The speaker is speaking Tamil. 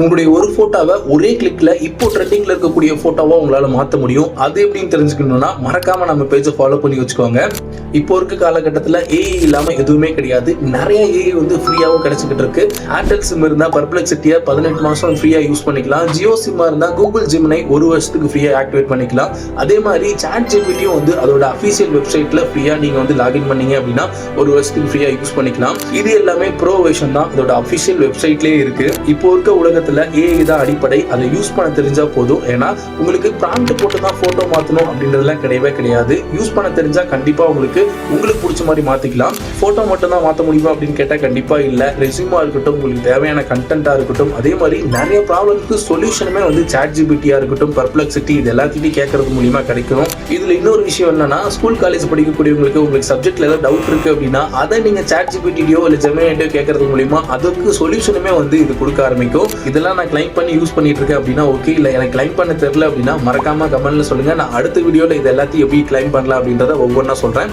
உங்களுடைய ஒரு போட்டோவை ஒரே கிளிக்ல இப்போ ட்ரெண்டிங்ல இருக்கக்கூடிய போட்டோவா உங்களால மாத்த முடியும். அது எப்படின்னு தெரிஞ்சுக்கணும்னா மறக்காம நம்ம பேஜை ஃபாலோ பண்ணி வச்சுக்கோங்க. இப்போ இருக்க காலகட்டத்தில் ஏஐ இல்லாம எதுவுமே கிடையாது. நிறைய ஏஐ வந்து ஃப்ரீயாகவும் கிடைச்சிக்கிட்டு இருக்கு. ஏர்டெல் சிம் இருந்தா பர்ப்ளெக்சிட்டியை பதினெட்டு மாசம் ஃப்ரீயா யூஸ் பண்ணிக்கலாம். ஜியோ சிம்மா இருந்தா கூகுள் ஜிம்னை ஒரு வருஷத்துக்கு ஃப்ரீயா ஆக்டிவேட் பண்ணிக்கலாம். அதே மாதிரி சாட் ஜிபிடியும் வந்து அதோட அஃபீஷியல் வெப்சைட்ல ஃப்ரீயா நீங்க வந்து லாகின் பண்ணீங்க அப்படின்னா ஒரு வருஷத்துக்கு ஃப்ரீயா யூஸ் பண்ணிக்கலாம். இது எல்லாமே ப்ரோ வேஷன் தான். அதோட அஃபிஷியல் வெப்சைட்லேயே இருக்கு. இப்போ இருக்க உலகத்தில் ஏஐ தான் அடிப்படை. அதை யூஸ் பண்ண தெரிஞ்சா போதும். ஏன்னா உங்களுக்கு ப்ராம்ப்ட் போட்டு தான் போட்டோ மாத்தணும் அப்படின்றதுலாம் கிடையவே கிடையாது. யூஸ் பண்ண தெரிஞ்சா கண்டிப்பா உங்களுக்கு உங்களுக்கு பிடிச்ச மாதிரி மாத்திக்கலாம். போட்டோ மட்டும் தான் மாத்த முடியுமா அப்படின்னு கேட்டா கண்டிப்பா இல்ல. ரெசியூமா இருக்கட்டும் உங்களுக்கு தேவையான கண்டென்ட்டா இருக்கட்டும் அதே மாதிரி நிறைய ப்ராப்ளம்க்கு சொல்யூஷனுமே வந்து சாட் ஜிபிடியா இருக்கட்டும் பர்ப்ளெக்சிட்டி இது எல்லாத்தையும் கேட்கறது மூலியமா கிடைக்கும். இதுல இன்னொரு விஷயம் என்னன்னா ஸ்கூல் காலேஜ் படிக்கக்கூடியவங்களுக்கு உங்களுக்கு சப்ஜெக்ட்ல ஏதாவது டவுட் இருக்கு அப்படின்னா அதை நீங்க சாட் ஜிபிடியோ இல்ல ஜெமினியோ கேட்கறது மூலியமா அதுக்கு சொல்யூஷனுமே வந்து இது கொடுக்க ஆரம்பிக்கும். இதெல்லாம் நான் கிளைம் பண்ணி யூஸ் பண்ணிட்டு இருக்கேன் அப்படின்னா ஓகே இல்லை எனக்கு கிளைம் பண்ண தெரியல அப்படின்னா மறக்காம கமெண்ட்ல சொல்லுங்க. நான் அடுத்த வீடியோல இது எல்லாத்தையும் எப்படி கிளைம் பண்ணலாம் அப்படின்றத ஒவ்வொன்றா சொல்றேன்.